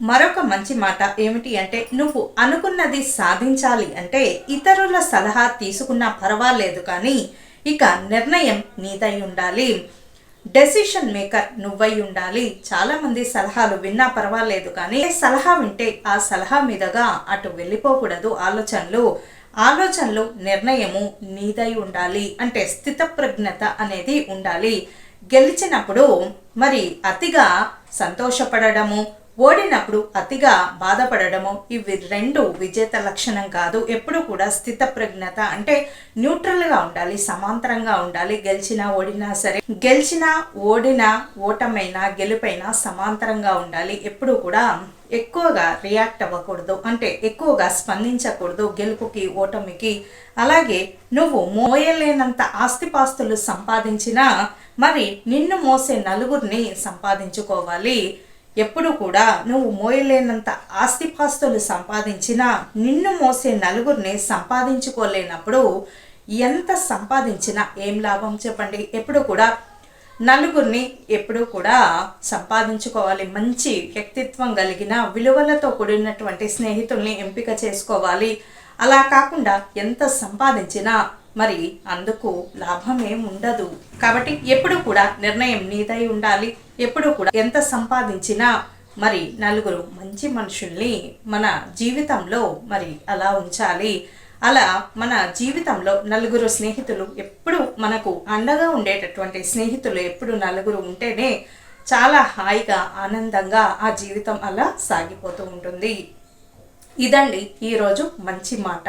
మరొక మంచి మాట ఏమిటి అంటే నువ్వు అనుకున్నది సాధించాలి అంటే ఇతరుల సలహా తీసుకున్నా పర్వాలేదు కానీ ఇక నిర్ణయం నీదై ఉండాలి. డెసిషన్ మేకర్ నువ్వై ఉండాలి. చాలామంది సలహాలు విన్నా పర్వాలేదు కానీ సలహా వింటే ఆ సలహా మీదగా అటు వెళ్ళిపోకూడదు ఆలోచనలు. ఆలోచనలు నిర్ణయము నీదై ఉండాలి అంటే స్థితప్రజ్ఞత అనేది ఉండాలి. గెలిచినప్పుడు మరి అతిగా సంతోషపడడము ఓడినప్పుడు అతిగా బాధపడడము ఇవి రెండు విజేత లక్షణం కాదు. ఎప్పుడు కూడా స్థితప్రజ్ఞత అంటే న్యూట్రల్గా ఉండాలి సమాంతరంగా ఉండాలి. గెలిచినా ఓడినా సరే గెలిచినా ఓడినా ఓటమైనా గెలుపైనా సమాంతరంగా ఉండాలి. ఎప్పుడు కూడా ఎక్కువగా రియాక్ట్ అవ్వకూడదు. అంటే ఎక్కువగా స్పందించకూడదు గెలుపుకి ఓటమికి. అలాగే నువ్వు మోయలేనంత ఆస్తిపాస్తులు సంపాదించినా మరి నిన్ను మోసే నలుగురిని సంపాదించుకోవాలి. ఎప్పుడు కూడా నువ్వు మోయలేనంత ఆస్తిపాస్తులు సంపాదించినా నిన్ను మోసే నలుగురిని సంపాదించుకోలేనప్పుడు ఎంత సంపాదించినా ఏం లాభం చెప్పండి. ఎప్పుడు కూడా నలుగురిని ఎప్పుడూ కూడా సంపాదించుకోవాలి. మంచి వ్యక్తిత్వం కలిగిన విలువలతో కూడినటువంటి స్నేహితుల్ని ఎంపిక చేసుకోవాలి. అలా కాకుండా ఎంత సంపాదించినా మరి అందుకు లాభం ఏం ఉండదు. కాబట్టి ఎప్పుడు కూడా నిర్ణయం నీదై ఉండాలి. ఎప్పుడు కూడా ఎంత సంపాదించినా మరి నలుగురు మంచి మనుషుల్ని మన జీవితంలో మరి అలా ఉంచాలి. అలా మన జీవితంలో నలుగురు స్నేహితులు ఎప్పుడు మనకు అండగా ఉండేటటువంటి స్నేహితులు ఎప్పుడు నలుగురు ఉంటేనే చాలా హాయిగా ఆనందంగా ఆ జీవితం అలా సాగిపోతూ ఉంటుంది. ఇదండి ఈరోజు మంచి మాట.